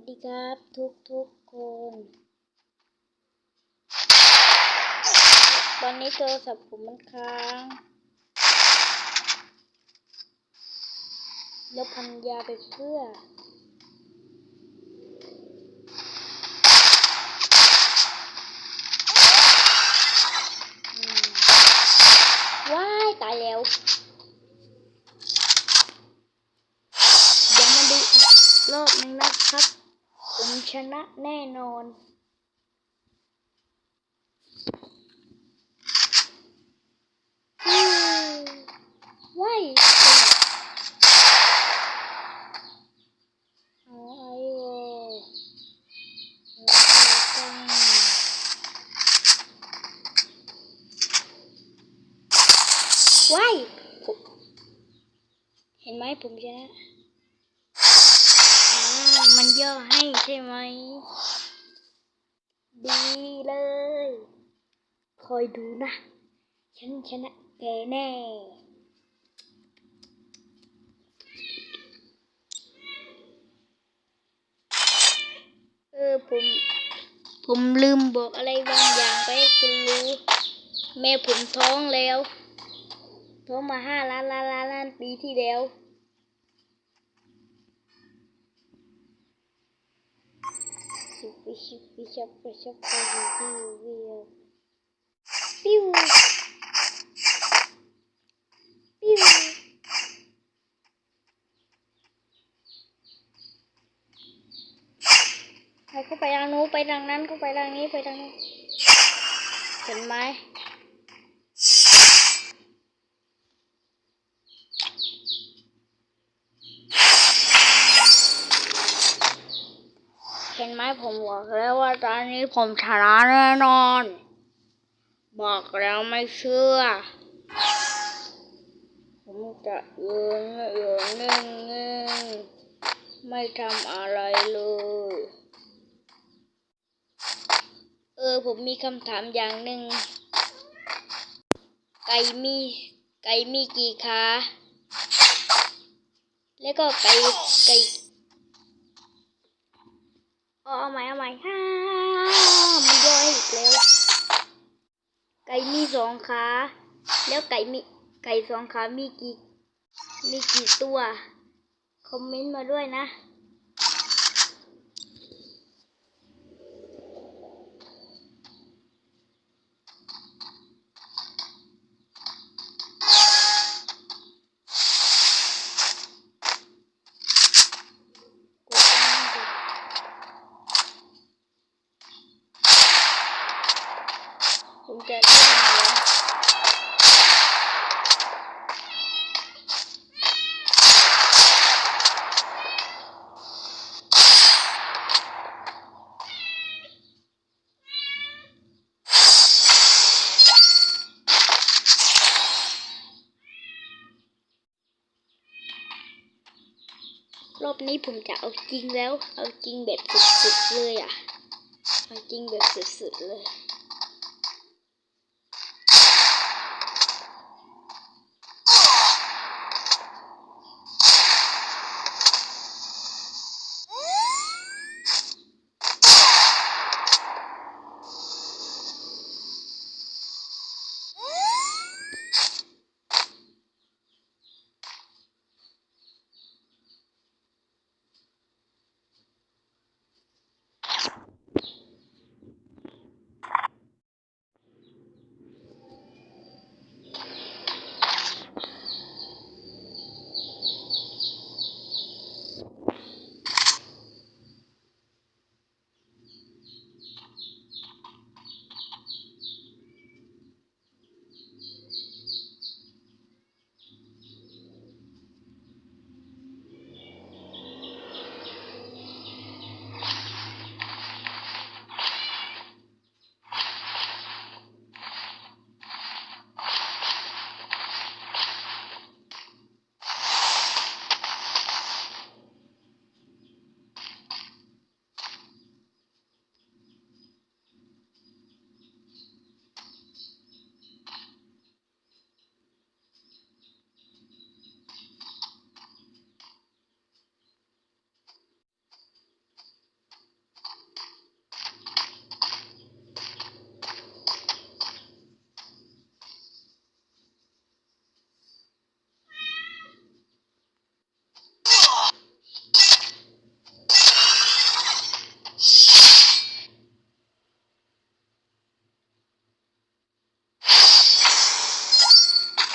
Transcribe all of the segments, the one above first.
วัสดีครับทุกทุกคนตอนนี้โทรศัพท์ผมมันค้างแล้วพันยาไปเพื่อ ว้าย ตายแล้วเดี๋ยวมาดูอีกรอบนึงนะครับ ชนะแน่นอน ว้ายเอาไอ้โวแล้วก็ต้องว้ายเห็นไหมผมชนะ มันย่อให้ใช่ไหม ดีเลย คอยดูนะ ฉันชนะแกแน่เออผม ผมลืมบอกอะไรบางอย่างไปให้คุณรู้ แม่ผมท้องแล้ว ท้องมาห้าล้านล้านล้านล้านปีที่แล้ว ชิบปิชิบปิชับปิชับไปอยู่ที่เวียปิ้วปิ้วให้เข้าไปทางนู้นไปทางนั้นเข้าไปทางนี้ไปทางนี้เห็นไหมเห็นไหม ผมบอกแล้วว่าตอนนี้ผมชนะแน่นอน บอกแล้วไม่เชื่อ ผมจะยืนอยู่นิ่งๆไม่ทำอะไรเลย เออผมมีคำถามอย่างหนึ่ง ไก่มีไก่มีกี่ขา แล้วก็ไก่ไก่ เอาใหม่เอาใหม่ฮ่ามันย่อยอีกแล้ว ไก่มีสองขา แล้วไก่มีไก่สองขา มีกี่ มีกี่ตัว คอมเมนต์มาด้วยนะ กดอันนั้นดิผมจะเล่นเลยรอบ นี้ผมจะเอาจริงแล้ว เอาจริงแบบสุดๆเลยอะ เอาจริงแบบสุดๆเลย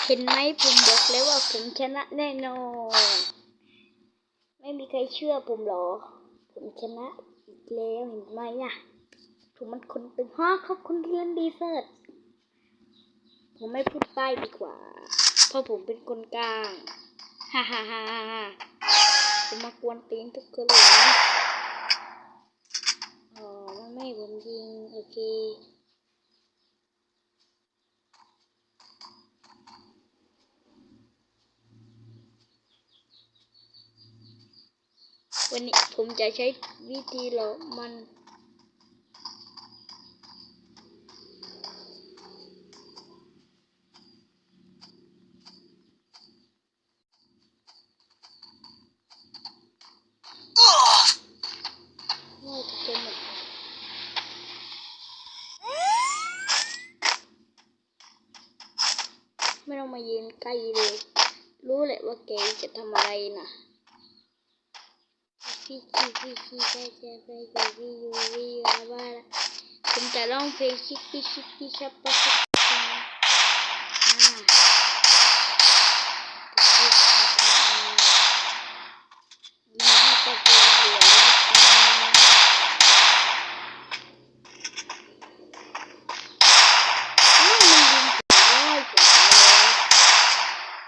เห็นไหมผมบอกแล้วว่าผมชนะแน่นอน ไม่มีใครเชื่อผมหรอ ผมชนะอีกแล้วเห็นไหมอะผมมันคนตึงฮะเขาคนที่เล่นดีเซิร์ตผมไม่พูดใต้ดีกว่า เพราะผมเป็นคนกลาง ฮ่าฮ่าฮ่าฮ่าฮ่าผมมากวนตีนทุกคนเลยนะอ๋อมันไม่ให้ผมยิง โอเค วันนี้ ผมจะใช้วิธีหลอกมันว่าจะเป็นแบบไม่ต้องมายืนใกล้เลย รู้แหละว่าแกจะทำอะไรนะ พี่คิกพี่คิกได้เจอไปอยู่พี่ยูพี่ยูนะว่าผมจะร้องเพลงคิกพี่คิกพี่ชับปะคิก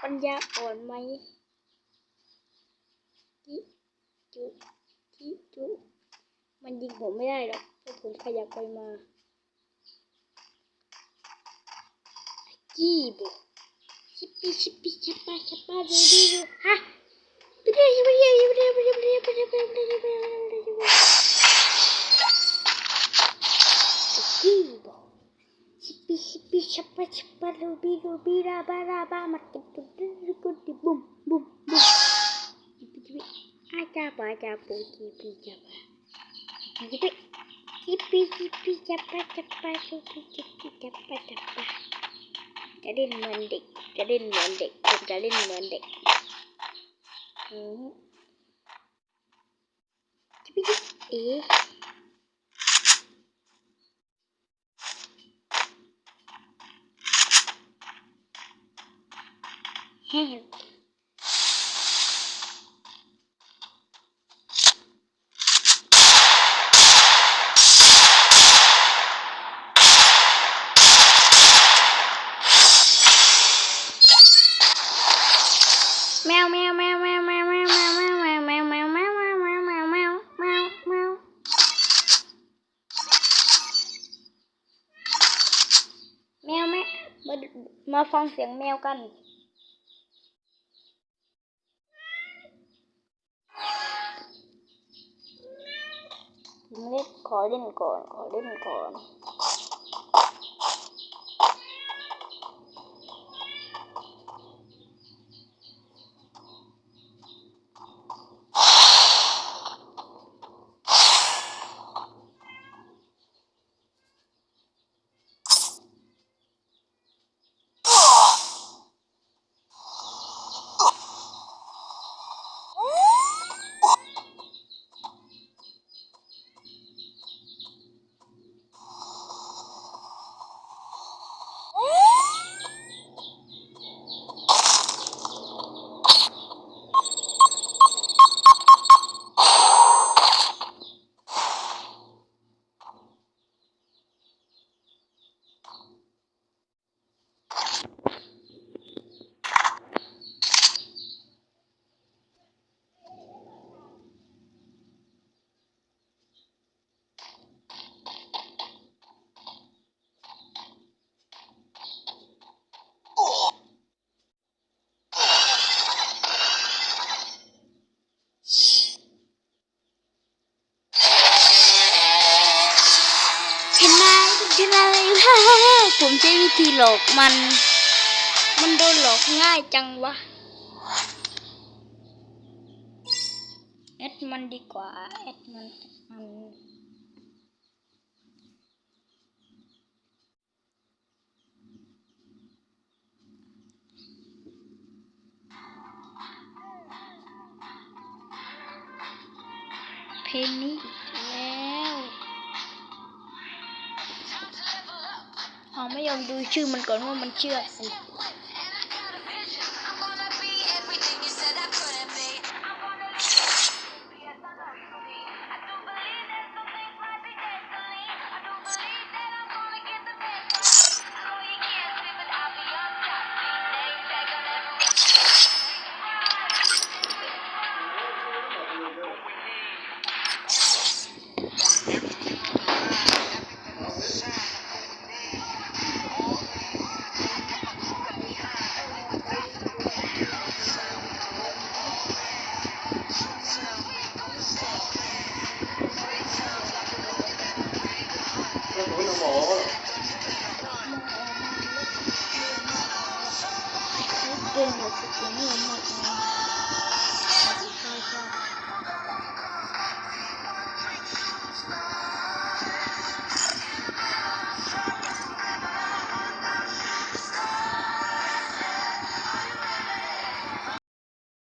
ปัญญาอ่อนไหม มันยิงผมไม่ได้หรอกเพราะผมขยับไปมาจี้บุชิปปี้ชิปปี้ชัปปะชัปปะดูดูดูฮะไปเรื่อยไปเรื่อยไปเรื่อยไปเรื่อยไปเรื่อยไปเรื่อยไปเรื่อยไปเรื่อยไปเรื่อยไปเรื่อยไปเรื่อยจี้บุชิปปี้ชิปปี้ชัปปะชัปปะดูบีดูบีราบาราบามาตุตุตุตุตุตุบุมบุมบุมจิปปี้จิปปี้อาจาปาจาปูจิปปี้จาปาจะเล่นเหมือนเด็กจะเล่นเหมือนเด็กผมจะเล่นเหมือนเด็กอืมจิปิจิเอ๊ Kipi. Kipi, kipi, cepat cepat kipi, kipi, cepat cepat Kalian mendek, kalian mendek, kalian mendek. Hmm. Kipi, kipi. Eh. Hmm. วแมวแมวแมวแมวแมวแมวแมวแมวแมวแม ใช้วิธีหลอกมัน มันโดนหลอกง่ายจังวะแอดมันดีกว่าแอดมันแอดมันเพลงนี้ อไม่ยอมดูชื่อมันก่อนว่ามันเชื่อสิ บเ